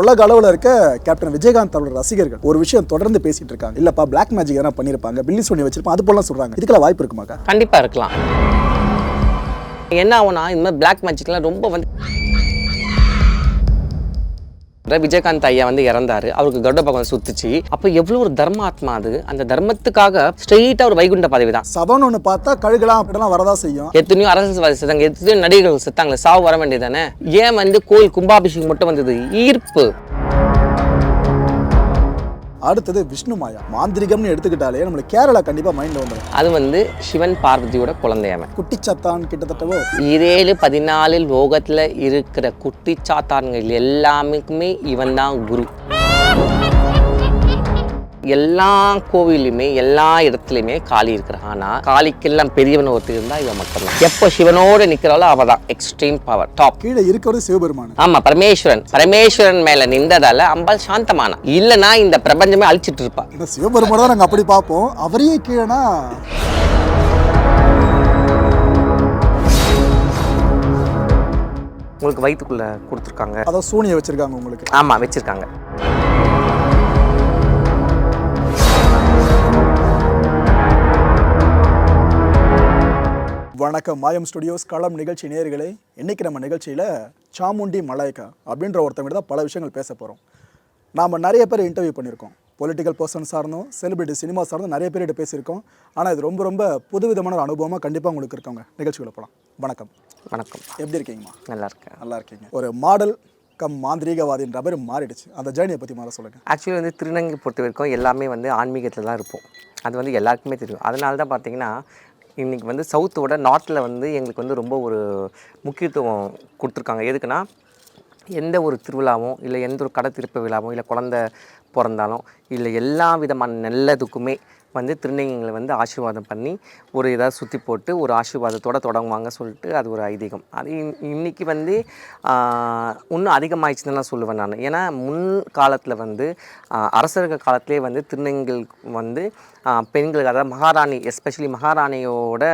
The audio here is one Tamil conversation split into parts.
உலக அளவில் இருக்க கேப்டன் விஜயகாந்த் அவரோட ரசிகர்கள் ஒரு விஷயம் தொடர்ந்து பேசிட்டு இருக்காங்க. இல்லப்பா பிளாக் மேஜிக் எதனா பண்ணியிருப்பாங்க பில்லி சோனி வச்சிருப்பாங்க அது போலாம் சொல்றாங்க. இதுக்கெல்லாம் வாய்ப்பு இருக்குமாக்கா கண்டிப்பா இருக்கலாம். என்ன ஆகும்னா இந்த மாதிரி பிளாக் மேஜிக்லாம் ரொம்ப வந்து விஜயகாந்த் ஐயா வந்து இறந்தாரு. அவருக்கு கருட பகவான் சுத்துச்சு. அப்போ எவ்வளோ ஒரு தர்மாத்மா அது? அந்த தர்மத்துக்காக ஸ்ட்ரெயிட்டாக ஒரு வைகுண்ட பதவி தான். சபம்னு ஒன்று பார்த்தா கழுகலாம் அப்படிலாம் வரதா செய்யும். எத்தனையோ அரசியல்வாதி செத்தாங்க எத்தனையோ நடிகர்கள் செத்தாங்களே சாவு வர வேண்டியதானே ஏன் வந்து கோயில் கும்பாபிஷேகம் மட்டும் வந்தது? ஈர்ப்பு. அடுத்தது விஷ்ணு மாயா. மாந்திரிகம்னு எடுத்துக்கிட்டாலே நம்மளுக்கு கேரளா கண்டிப்பா மைண்ட்ல வந்துடும் அது வந்து சிவன் பார்வதியோட குழந்தையவன். குட்டிச்சத்தான் கிட்டத்தட்டவோ? இரேழு பதினாலு லோகத்தில் இருக்கிற குட்டிச்சாத்தான்கள் எல்லாமுக்குமே இவன் தான் குரு. எல்லா கோவிலுமே எல்லா இடத்துலையுமே காளி இருக்கிறான். ஆனா காளிக்கெல்லாம் பெரியவன் ஒருத்தர் இருந்தா இவன் மட்டும்தான். எப்போ சிவனோட நிக்கிறாளோ அவ தான் எக்ஸ்ட்ரீம் பவர் டாப் கீழே இருக்கிறது சிவபெருமான். ஆமா பரமேஸ்வரன். பரமேஸ்வரன் மேல நின்றதால அம்பாள் சாந்தமானா. இல்லைன்னா இந்த பிரபஞ்சமே அழிச்சிட்டு இருப்பா. சிவபெருமான் தான் நாங்கள் அப்படி பார்ப்போம். அவரையே கீழேனா? உங்களுக்கு வயிற்றுக்குள்ள கொடுத்துருக்காங்க. அதான் சூனியை வச்சிருக்காங்க உங்களுக்கு. ஆமா வச்சிருக்காங்க. வணக்கம். மாயம் ஸ்டுடியோஸ் களம் நிகழ்ச்சி நேயர்களே இன்னைக்கு நம்ம நிகழ்ச்சியில் சாமுண்டி மலாய்க்கா அப்படின்ற ஒருத்தவங்க தான் பல விஷயங்கள் பேச போகிறோம் நாம் நிறைய பேர் இன்டர்வியூ பண்ணியிருக்கோம். பொலிட்டிக்கல் பர்சன் சார்ந்தும் செலிபிரிட்டி சினிமா சார்ந்தும் நிறைய பேர்கிட்ட பேசியிருக்கோம். ஆனால் இது ரொம்ப ரொம்ப புதுவிதமான ஒரு அனுபவமாக கண்டிப்பாக உங்களுக்கு இருக்கவங்க நிகழ்ச்சிக்குள்ள போகலாம் வணக்கம். வணக்கம். எப்படி இருக்கீங்கம்மா? நல்லா இருக்கேன். நல்லா இருக்கீங்க. ஒரு மாடல் கம் மாந்திரீகவாதின்ற மாதிரி மாறிடுச்சு. அந்த ஜேர்னியை பற்றி மாற சொல்லுங்கள் ஆக்சுவலி வந்து திருநங்கை பொறுத்த வரைக்கும் எல்லாமே வந்து ஆன்மீகத்தில் தான் இருப்போம். அது வந்து எல்லாருக்குமே தெரியும். அதனால தான் பார்த்தீங்கன்னா இன்றைக்கி வந்து சவுத்தோட நார்த்தில் வந்து எங்களுக்கு வந்து ரொம்ப ஒரு முக்கியத்துவம் கொடுத்துருக்காங்க. எதுக்குன்னா எந்த ஒரு திருவிழாவும் இல்லை எந்த ஒரு கடை திருப்ப விழாவும் இல்லை குழந்த பிறந்தாலும் இல்லை எல்லா விதமான நல்லதுக்குமே வந்து திருநங்கைகளை வந்து ஆசீர்வாதம் பண்ணி ஒரு ஏதாவது சுற்றி போட்டு ஒரு ஆசீர்வாதத்தோட தொடங்குவாங்க சொல்லிட்டு அது ஒரு ஐதீகம். அது இன்- இன்னைக்கு வந்து இன்னும் அதிகமாயிடுச்சுன்னு நான் சொல்லுவேன் நான். ஏன்னா முன் காலத்தில் வந்து அரசர்கள் காலத்திலே வந்து திருநங்கைகள் வந்து பெண்களுக்கு அதாவது மகாராணி எஸ்பெஷலி மகாராணியோட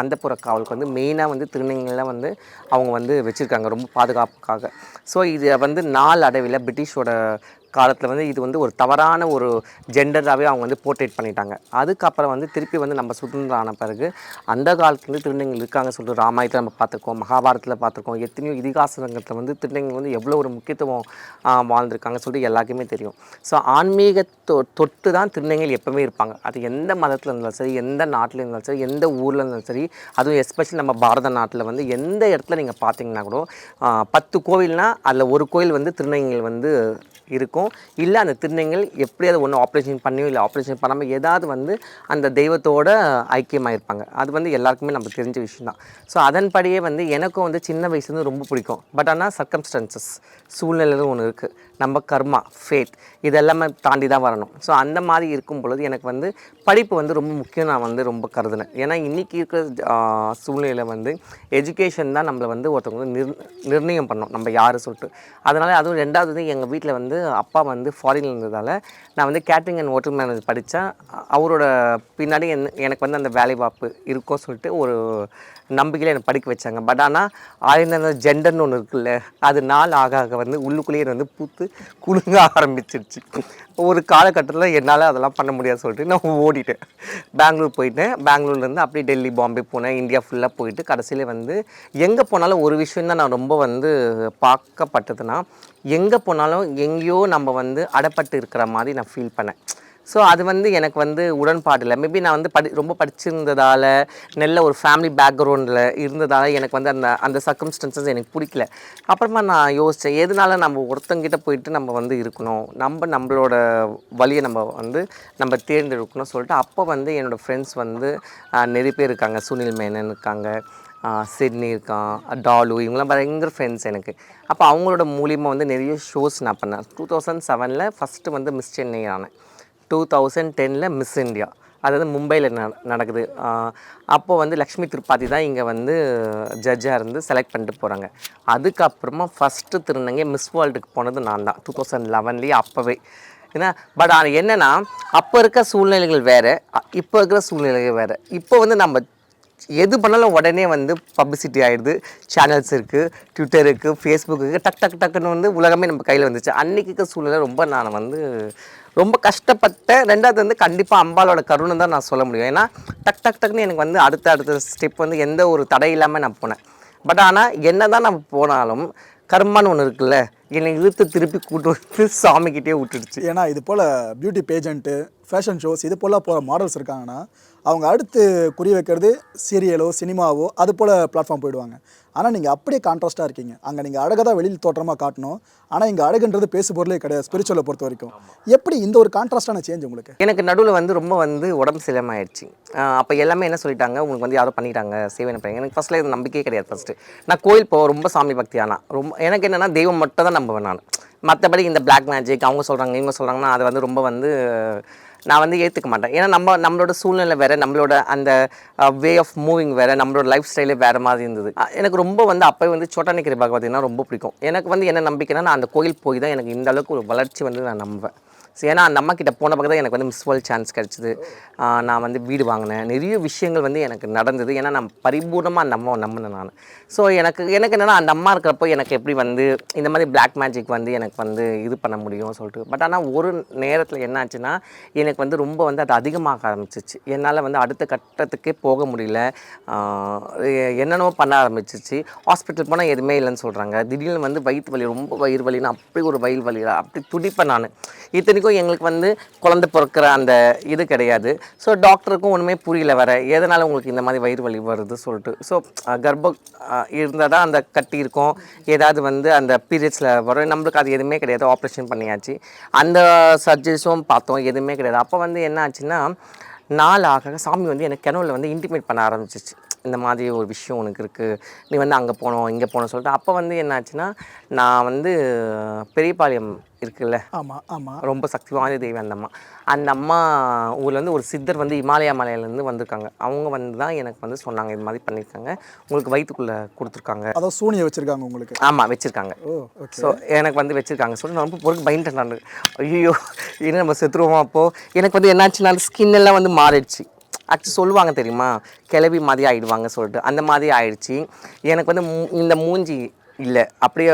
அந்த புற காவலுக்கு வந்து மெயினாக வந்து திருநங்கைகளை வந்து அவங்க வந்து வச்சுருக்காங்க. ரொம்ப பாதுகாப்புக்காக. ஸோ இது வந்து நாள் அடைவில் பிரிட்டிஷோட காலத்தில் வந்து இது வந்து ஒரு தவறான ஒரு ஜெண்டராகவே அவங்க வந்து போர்ட்ரேட் பண்ணிட்டாங்க. அதுக்கப்புறம் வந்து திருப்பி வந்து நம்ம சுதந்திரம் ஆன பிறகு அந்த காலத்துலேருந்து திருநங்கைகள் இருக்காங்க சொல்லிட்டு ராமாயணத்தில் நம்ம பார்த்துருக்கோம் மகாபாரத்தில் பார்த்துருக்கோம் எத்தனையோ இதிகாசங்கள் வந்து திருநங்கைகள் வந்து எவ்வளோ ஒரு முக்கியத்துவம் ஆ, வாழ்ந்திருக்காங்க சொல்லிட்டு எல்லாருக்குமே தெரியும். ஸோ ஆன்மீக தொ தொட்டு தான் திருநங்கைகள் எப்போவுமே இருப்பாங்க. அது எந்த மதத்தில் இருந்தாலும் சரி எந்த நாட்டில் இருந்தாலும் சரி எந்த ஊரில் இருந்தாலும் சரி அதுவும் எஸ்பெஷலி நம்ம பாரத நாட்டில் வந்து எந்த இடத்துல நீங்கள் பார்த்தீங்கன்னா கூட பத்து கோவில்னா அதில் ஒரு கோயில் வந்து திருநங்கைகள் வந்து இருக்கும். இல்லை அந்த திருநங்கைகள் எப்படியாவது ஒன்று ஆப்ரேஷன் பண்ணியோ இல்லை ஆப்ரேஷன் பண்ணாமல் ஏதாவது வந்து அந்த தெய்வத்தோட ஐக்கியமாக இருப்பாங்க அது வந்து எல்லாருக்குமே நம்ம தெரிஞ்ச விஷயம் தான் ஸோ அதன்படியே வந்து எனக்கும் வந்து சின்ன வயசுலேருந்து ரொம்ப பிடிக்கும். பட் ஆனால் சர்க்கம்ஸ்டன்சஸ் சூழ்நிலைன்னு ஒன்று இருக்குது நம்ம கர்மா ஃபேத் இதெல்லாமே தாண்டி தான் வரணும். ஸோ அந்த மாதிரி இருக்கும் பொழுது எனக்கு வந்து படிப்பு வந்து ரொம்ப முக்கியம் நான் வந்து ரொம்ப கருதுனேன். ஏன்னா இன்றைக்கி இருக்கிற சூழ்நிலையில் வந்து எஜுகேஷன் தான் நம்மளை வந்து ஒருத்தவங்க வந்து நிர் நிர்ணயம் பண்ணோம். நம்ம யார் சொல்லிட்டு. அதனால் அதுவும் ரெண்டாவது வந்து எங்கள் வீட்டில் வந்து அப்பா வந்து ஃபாரினில் இருந்ததால் நான் வந்து கேட்ரிங் அண்ட் ஹோட்டல் மேனேஜ் படித்தேன் அவரோட பின்னாடி என் எனக்கு வந்து அந்த வேலை வாய்ப்பு இருக்கும் சொல்லிட்டு ஒரு நம்பிக்கையில் என்னை படிக்க வச்சாங்க. பட் ஆனால் ஆயிரம் ஜெண்டர்னு ஒன்று இருக்குல்ல அது நாள் ஆக ஆக வந்து உள்ளுக்குள்ளேயே வந்து பூத்து குலுங்க ஆரம்பிச்சிருச்சு. ஒரு காலகட்டத்தில் என்னால் அதெல்லாம் பண்ண முடியாது சொல்லிட்டு நான் ஓடிட்டேன். பெங்களூர் போயிட்டேன். பெங்களூர்லேருந்து அப்படியே டெல்லி பாம்பே போனேன். இந்தியா ஃபுல்லாக போயிட்டு கடைசியில் வந்து எங்கே போனாலும் ஒரு விஷயம் தான் நான் ரொம்ப வந்து பார்க்கப்பட்டதுன்னா எங்கே போனாலும் எங்கேயோ நம்ம வந்து அடப்பட்டு இருக்கிற மாதிரி நான் ஃபீல் பண்ணேன். ஸோ அது வந்து எனக்கு வந்து உடன்பாடு இல்லை. மேபி நான் வந்து படி ரொம்ப படிச்சிருந்ததால் நல்ல ஒரு ஃபேமிலி பேக்ரவுண்டில் இருந்ததால் எனக்கு வந்து அந்த அந்த சர்க்கம்ஸ்டன்சஸ் எனக்கு பிடிக்கல. அப்புறமா நான் யோசித்தேன் எதனால நம்ம ஒருத்தங்கிட்ட போயிட்டு நம்ம வந்து இருக்கணும்? நம்ம நம்மளோட வழியை நம்ம வந்து நம்ம தேர்ந்தெடுக்கணும் சொல்லிட்டு அப்போ வந்து என்னோடய ஃப்ரெண்ட்ஸ் வந்து நிறைய பேர் இருக்காங்க. சுனில் மேனன் இருக்காங்க சிட்னி இருக்கான் டாலு இவங்களாம் பயங்கர ஃப்ரெண்ட்ஸ் எனக்கு. அப்போ அவங்களோட மூலியமாக வந்து நிறைய ஷோஸ் நான் பண்ணேன். டூ தௌசண்ட் செவனில் ஃபஸ்ட்டு வந்து மிஸ் சென்னை ஆனேன். டூ தௌசண்ட் டெனில் மிஸ் இந்தியா அதாவது மும்பையில் ந நடக்குது. அப்போது அப்போ வந்து லக்ஷ்மி திருப்பாதி தான் இங்கே வந்து ஜட்ஜாக இருந்து செலக்ட் பண்ணிட்டு போகிறாங்க அதுக்கப்புறமா ஃபஸ்ட்டு திருநங்கை மிஸ் வேர்ல்டுக்கு போனது நான் தான். டூ தௌசண்ட் லெவன்லேயே அப்போவே. ஏன்னா பட் ஆனால் என்னென்னா அப்போ இருக்க சூழ்நிலைகள் வேறு இப்போ இருக்கிற சூழ்நிலைகள் வேறு. இப்போ வந்து நம்ம எது பண்ணாலும் உடனே வந்து பப்ளிசிட்டி ஆகிடுது சேனல்ஸ் இருக்குது ட்விட்டர் இருக்குது ஃபேஸ்புக் இருக்குது டக் டக் டக்குன்னு வந்து உலகமே நம்ம கையில் வந்துச்சு. அன்றைக்கி சூழ்நிலை ரொம்ப நான் வந்து ரொம்ப கஷ்டப்பட்டேன் ரெண்டாவது வந்து கண்டிப்பாக அம்பாலோட கருணை தான் நான் சொல்ல முடியும். ஏன்னா டக் டக் டக்குன்னு எனக்கு வந்து அடுத்த அடுத்த ஸ்டெப் வந்து எந்த ஒரு தடை இல்லாமல் நான் போனேன். பட் ஆனால் என்ன தான் நான் போனாலும் கர்மான்னு ஒன்று இருக்குல்ல என்னை இழுத்து திருப்பி கூட்டு வந்து சாமிக்கிட்டே விட்டுடுச்சு. ஏன்னா இது போல் பியூட்டி பேஜெண்ட்டு ஃபேஷன் ஷோஸ் இது போல் போகிற மாடல்ஸ் இருக்காங்கன்னா அவங்க அடுத்து குறி வைக்கிறது சீரியலோ சினிமாவோ அது போல் பிளாட்ஃபார்ம் போயிடுவாங்க. ஆனால் நீங்கள் அப்படியே கான்ட்ராஸ்ட்டாக இருக்கீங்க. அங்கே நீங்கள் அழகாக தான் வெளியில் தோற்றமாக காட்டணும். ஆனால் இங்கே அழகுன்றது பேசு பொருளே கிடையாது ஸ்பிரிச்சுவலை பொறுத்த வரைக்கும். எப்படி இந்த ஒரு கான்ட்ராஸ்டான சேஞ்ச் உங்களுக்கு? எனக்கு நடுவில் வந்து ரொம்ப வந்து உடம்பு சரியில்லாம ஆயிடுச்சு. அப்போ எல்லாமே என்ன சொல்லிட்டாங்க? உங்களுக்கு வந்து யாரோ பண்ணிட்டாங்க சேவை பண்ணி எனக்கு ஃபஸ்ட்டில் இது நம்பிக்கையே கிடையாது ஃபஸ்ட்டு நான் கோயில் போக ரொம்ப சாமி பக்தி ஆனா ரொம்ப எனக்கு என்னென்னா தெய்வம் மட்டும் தான் நம்புவேன் நான். மற்றபடி இந்த பிளாக் மேஜிக் அவங்க சொல்கிறாங்க இவங்க சொல்கிறாங்கன்னா அது வந்து ரொம்ப வந்து நான் வந்து ஏற்றுக்க மாட்டேன். ஏன்னா நம்ம நம்மளோட சூழ்நிலை வேறு நம்மளோட அந்த வே ஆஃப் மூவிங் வேறு நம்மளோட லைஃப் ஸ்டைலே வேறு மாதிரி இருந்தது. எனக்கு ரொம்ப வந்து அப்போ வந்து சோட்டானிக்கிரி பகவதினா ரொம்ப பிடிக்கும். எனக்கு வந்து என்ன நம்பிக்கைன்னா நான் அந்த கோயில் போய் தான் எனக்கு இந்த அளவுக்கு ஒரு வளர்ச்சி வந்து நான் நம்புவேன். ஏன்னா அந்த அம்மா கிட்ட போன பக்கம் தான் எனக்கு வந்து மிஸ் வேர்ல்ட் சான்ஸ் கிடச்சிது. நான் வந்து வீடு வாங்கினேன். நிறைய விஷயங்கள் வந்து எனக்கு நடந்தது. ஏன்னா நான் பரிபூர்ணமாக அந்த அம்மாவை நம்பினேன் நான். ஸோ எனக்கு எனக்கு என்னென்னா அந்த அம்மா இருக்கிறப்போ எனக்கு எப்படி வந்து இந்த மாதிரி பிளாக் மேஜிக் வந்து எனக்கு வந்து இது பண்ண முடியும் சொல்லிட்டு. பட் ஆனால் ஒரு நேரத்தில் என்னாச்சுன்னா எனக்கு வந்து ரொம்ப வந்து அது அதிகமாக ஆரம்பிச்சிச்சு. என்னால் வந்து அடுத்த கட்டத்துக்கே போக முடியல. என்னென்னவோ பண்ண ஆரம்பிச்சிச்சு. ஹாஸ்பிட்டல் போனால் எதுவுமே இல்லைன்னு சொல்கிறாங்க திடீர்னு வந்து வயிற்று வலி ரொம்ப வயிறு வலின்னு அப்படி ஒரு வயிறு வலி அப்படி துடிப்பேன் நான். வரைக்கும் எங்களுக்கு வந்து குழந்தை பிறக்கிற அந்த இது கிடையாது. ஸோ டாக்டருக்கும் ஒன்றுமே புரியல வர எதனால் உங்களுக்கு இந்த மாதிரி வயிறு வலி வருது சொல்லிட்டு. ஸோ கர்ப்பம் இருந்தால் தான் அந்த கட்டி இருக்கும். ஏதாவது வந்து அந்த பீரியட்ஸில் வரும். நம்மளுக்கு அது எதுவுமே கிடையாது. ஆப்ரேஷன் பண்ணியாச்சு. அந்த சர்ஜரிஸும் பார்த்தோம். எதுவுமே கிடையாது. அப்போ வந்து என்ன ஆச்சுன்னா நாள் ஆக சாமி வந்து எனக்கு கிணவுல வந்து இன்டிமேட் பண்ண ஆரம்பிச்சிச்சு. இந்த மாதிரி ஒரு விஷயம் உனக்கு இருக்குது நீ வந்து அங்கே போகணும் இங்கே போகணும் சொல்லிட்டு அப்போ வந்து என்னாச்சுன்னா நான் வந்து பெரியபாளையம் இருக்குல்ல? ஆமாம் ஆமாம் ரொம்ப சக்தி வாய்ந்த தெய்வம் அந்த அம்மா. அந்த அம்மா ஊரில் வந்து ஒரு சித்தர் வந்து இமாலயா மலையிலேருந்து வந்திருக்காங்க. அவங்க வந்து தான் எனக்கு வந்து சொன்னாங்க இது மாதிரி பண்ணியிருக்காங்க. உங்களுக்கு வயிற்றுக்குள்ளே கொடுத்துருக்காங்க. அதான் சூனியை வச்சுருக்காங்க உங்களுக்கு. ஆமாம் வச்சுருக்காங்க. ஸோ எனக்கு வந்து வச்சுருக்காங்க. சொல்லி நான் ரொம்ப பொறுக்கு பயந்துட்டேன் நான். ஐயோ இன்னும் நம்ம செத்துருவோமா அப்போது எனக்கு வந்து என்னாச்சுன்னா ஸ்கின் எல்லாம் வந்து மாறிடுச்சு. ஆக்சுவலி சொல்லுவாங்க தெரியுமா? கிளவி மாதிரி ஆயிடுவாங்க சொல்லிட்டு. அந்த மாதிரி ஆயிடுச்சு. எனக்கு வந்து மூ- இந்த மூஞ்சி இல்லை. அப்படியே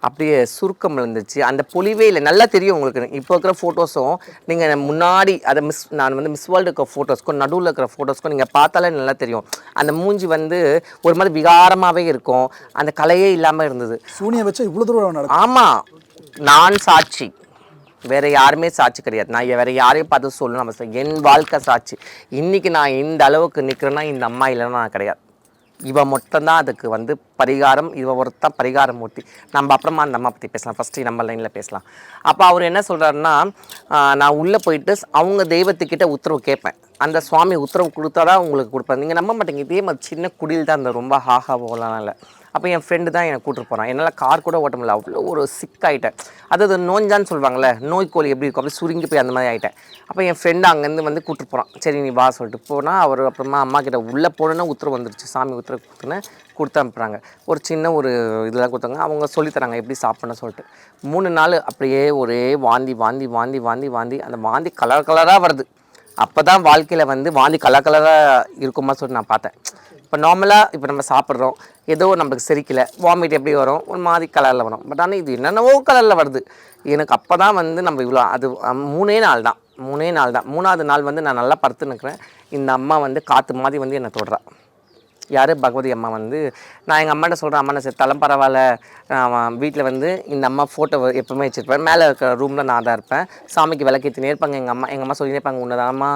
அப்படியே சுருக்கம் இருந்துச்சு அந்த பொலிவே இல்லை. நல்லா தெரியும் உங்களுக்கு. இப்போ இருக்கிற ஃபோட்டோஸும் நீங்கள் முன்னாடி அதை மிஸ் நான் வந்து மிஸ் வேர்ல்டு இருக்கிற ஃபோட்டோஸ்க்கும் நடுவில் இருக்கிற ஃபோட்டோஸ்க்கும் நீங்கள் பார்த்தாலே நல்லா தெரியும். அந்த மூஞ்சி வந்து ஒரு மாதிரி விகாரமாகவே இருக்கும். அந்த கலையே இல்லாமல் இருந்தது. சூனியை வச்சு இவ்வளோ தூரம் ஆமாம் நான் சாட்சி. வேற யாருமே சாட்சி கிடையாது. நான் வேற யாரையும் பார்த்து சொல்லணும் நம்ம என் வாழ்க்கை சாட்சி. இன்னைக்கு நான் இந்த அளவுக்கு நிற்கிறேன்னா இந்த அம்மா இல்லைன்னா நான் கிடையாது. இவ மட்டும்தான் அதுக்கு வந்து பரிகாரம் இவ ஒருத்தான் பரிகார மூர்த்தி நம்ம அப்புறமா அந்த அம்மா பற்றி பேசலாம். ஃபஸ்ட்டு நம்ம லைனில் பேசலாம். அப்போ அவர் என்ன சொல்கிறாருன்னா நான் உள்ளே போயிட்டு அவங்க தெய்வத்துக்கிட்ட உத்தரவு கேட்பேன். அந்த சுவாமி உத்தரவு கொடுத்தா தான் உங்களுக்கு கொடுப்பேன். நீங்கள் நம்ப மாட்டேங்க. இதே மாதிரி சின்ன குடியில் தான் அந்த ரொம்ப ஹாஹா போகலாம் இல்லை அப்போ என் ஃப்ரெண்டு தான் என்னை கூட்டிட்டு போகிறான் என்னால் கார் கூட ஓட்ட முடியல. அவ்வளோ ஒரு சிக் ஆகிட்டேன் அதாவது நோஞ்சான்னு சொல்லுவாங்கள்ல நோய்க்கோழி எப்படி இருக்கும்? அப்படி சுருங்கி போய் அந்த மாதிரி ஆகிட்டேன் அப்போ என் ஃப்ரெண்டு அங்கேருந்து வந்து கூட்டிட்டு போகிறான் சரி நீ வா சொல்லிட்டு. போனால் அவர் அப்புறமா அம்மா கிட்ட உள்ளே போனோன்னா உத்தரவு வந்துருச்சு. சாமி உத்தரவு கொடுத்துன்னு கொடுத்து அனுப்புகிறாங்க ஒரு சின்ன ஒரு இதெல்லாம் கொடுத்தாங்க. அவங்க சொல்லித் தராங்க எப்படி சாப்பிட்ணும் சொல்லிட்டு. மூணு நாள் அப்படியே ஒரே வாந்தி வாந்தி வாந்தி வாந்தி வாந்தி. அந்த வாந்தி கலர் கலராக வருது. அப்போ தான் வாழ்க்கையில் வந்து வாந்தி கலர் கலராக இருக்குமா சொல்லிட்டு நான் பார்த்தேன். இப்போ நார்மலாக இப்போ நம்ம சாப்பிட்றோம். ஏதோ நம்மளுக்கு செரிக்கல வாமிட் எப்படி வரும்? ஒரு மாதிரி கலரில் வரும். பட் ஆனால் இது என்னென்னவோ கலரில் வருது. எனக்கு அப்போ தான் வந்து நம்ம இவ்வளோ அது மூணே நாள் தான். மூணே நாள் தான். மூணாவது நாள் வந்து நான் நல்லா படுத்து நிற்கிறேன் இந்த அம்மா வந்து காற்று மாதிரி வந்து என்னை தொடுறா. யார்? பகவதி அம்மா வந்து நான் எங்கள் அம்மாட்ட சொல்கிறேன் அம்மா நான் செத்தாலும் பரவாயில்ல. நான் வீட்டில் வந்து இந்த அம்மா ஃபோட்டோ எப்பவுமே வச்சுருப்பேன். மேலே இருக்கிற ரூமில் நான் தான் இருப்பேன். சாமிக்கு விளக்கேற்றினே இருப்பாங்க எங்கள் அம்மா. எங்கள் அம்மா சொல்லினே இருப்பாங்க உன்னதாம்மா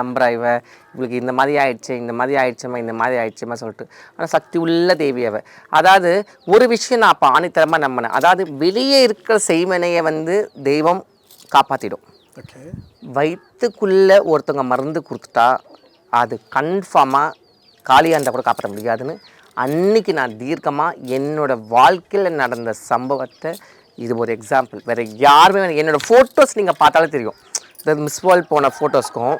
நம்புறா இவ. இவளுக்கு இந்த மாதிரி ஆயிடுச்சு இந்த மாதிரி ஆயிடுச்சுமா இந்த மாதிரி ஆயிடுச்சுமா சொல்லிட்டு. ஆனால் சக்தி உள்ள தேவி அவ. அதாவது ஒரு விஷயம் நான் அப்போ ஆணித்தரமாக நம்பினேன். அதாவது வெளியே இருக்கிற செய்வனையை வந்து தெய்வம் காப்பாற்றிடும் ஓகே. வயிற்றுக்குள்ளே ஒருத்தவங்க மருந்து கொடுத்துட்டா அது கன்ஃபார்மாக காளியாண்டை கூட காப்பாற்ற முடியாதுன்னு அன்னைக்கு நான் தீர்க்கமாக என்னோட வாழ்க்கையில் நடந்த சம்பவத்தை இது ஒரு எக்ஸாம்பிள் வேறு யாருமே என்னோடய ஃபோட்டோஸ் நீங்கள் பார்த்தாலே தெரியும். இந்த மிஸ் வேர்ல்ட் போன ஃபோட்டோஸ்க்கும்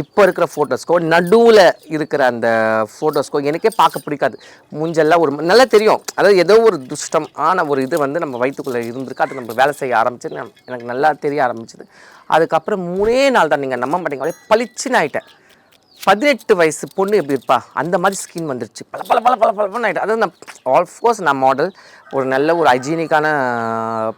இப்போ இருக்கிற ஃபோட்டோஸ்க்கும் நடுவில் இருக்கிற அந்த ஃபோட்டோஸ்க்கும் எனக்கே பார்க்க பிடிக்காது. மூஞ்செல்லாம் ஒரு நல்லா தெரியும். அதாவது ஏதோ ஒரு துஷ்டம் ஆன ஒரு இது வந்து நம்ம வயிற்றுக்குள்ளே இருந்திருக்கு. அது நம்ம வேலை செய்ய ஆரம்பிச்சது எனக்கு நல்லா தெரிய ஆரம்பிச்சது. அதுக்கப்புறம் மூணே நாள் தான் நீங்கள் நம்ப மாட்டீங்க. பளிச்சுன்னு ஆகிட்டேன் பதினெட்டு வயசு பொண்ணு எப்படி இருப்பா? அந்த மாதிரி ஸ்கின் வந்துருச்சு. பல பல பல பல பல பல ஆகிட்டு அதாவது நான் ஆல்ஃபோர்ஸ் நான் மாடல் ஒரு நல்ல ஒரு ஹைஜீனிக்கான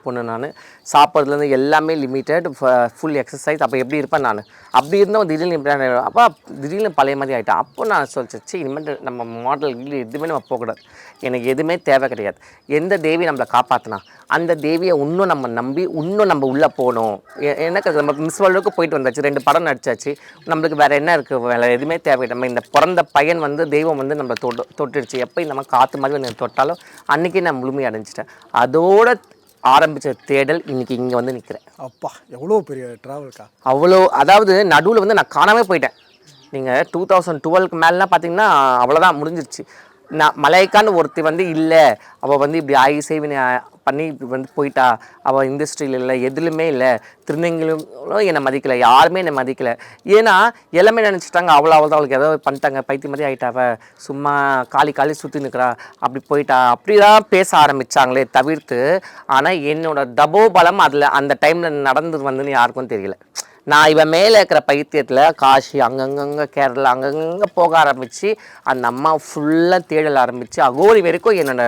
பொண்ணு நான். சாப்பிட்றதுலேருந்து எல்லாமே லிமிட்டட் ஃபுல் எக்ஸசைஸ் அப்போ எப்படி இருப்பேன் நான்? அப்படி இருந்தால் திடீர்னு இப்படி அப்போ திடீர்னு பழைய மாதிரி ஆகிட்டேன் அப்போ நான் சொல்லிச்சு இனிமேல் நம்ம மாடல் எதுவுமே நம்ம போகக்கூடாது. எனக்கு எதுவுமே தேவை கிடையாது. எந்த தேவி நம்மளை காப்பாற்றினா அந்த தேவியை இன்னும் நம்ம நம்பி இன்னும் நம்ம உள்ளே போகணும். எ- எனக்கு நம்ம மிஸ் வேர்ல்டுக்கு போயிட்டு வந்தாச்சு ரெண்டு படம் நடிச்சாச்சு. நம்மளுக்கு வேறு என்ன இருக்குது வேலை எதுவுமே தேவை நம்ம இந்த பிறந்த பையன் வந்து தெய்வம் வந்து நம்மளை தொட்டு தொட்டுடுச்சு. எப்போ நம்ம காற்று மாதிரி வந்து தொட்டாலும் அன்றைக்கி நான் முழுமை அடைஞ்சிட்டேன். அதோட ஆரம்பித்த தேடல் இன்னைக்கு இங்கே வந்து நிற்கிறேன் அப்பா எவ்வளோ பெரிய ட்ராவல்க்கா அவ்வளோ அதாவது நடுவில் வந்து நான் காணாமே போயிட்டேன். நீங்கள் டூ தௌசண்ட் டுவெல்க்கு மேலாம் பார்த்தீங்கன்னா அவ்வளோதான் முடிஞ்சிருச்சு. நான் மலைக்கான்னு ஒருத்தி வந்து இல்லை. அவள் வந்து இப்படி ஆகி சேவினை பண்ணி இப்படி வந்து போயிட்டா. அவள் இண்டஸ்ட்ரியில் இல்லை எதுலையுமே இல்லை. திருநெங்கிலும் என்னை மதிக்கலை யாருமே என்னை மதிக்கலை. ஏன்னா எல்லாமே நினச்சிட்டாங்க அவ்வளோ அவ்வளோ அவளுக்கு ஏதோ பண்ணிட்டாங்க பைத்தி மாதிரி ஆகிட்டாவ சும்மா காலி காலி சுற்றி நிற்கிறா அப்படி போயிட்டா. அப்படிதான் பேச ஆரம்பித்தாங்களே தவிர்த்து ஆனால் என்னோடய தபோ பலம் அதில் அந்த டைமில் நடந்தது வந்துன்னு யாருக்கும் தெரியல. நான் இவன் மேலே இருக்கிற பைத்தியத்தில் காஷி அங்கங்கங்கே கேரளா அங்கங்கே போக ஆரம்பித்து அந்த அம்மா ஃபுல்லாக தேடல் ஆரம்பித்து அகோரி வரைக்கும் என்னோட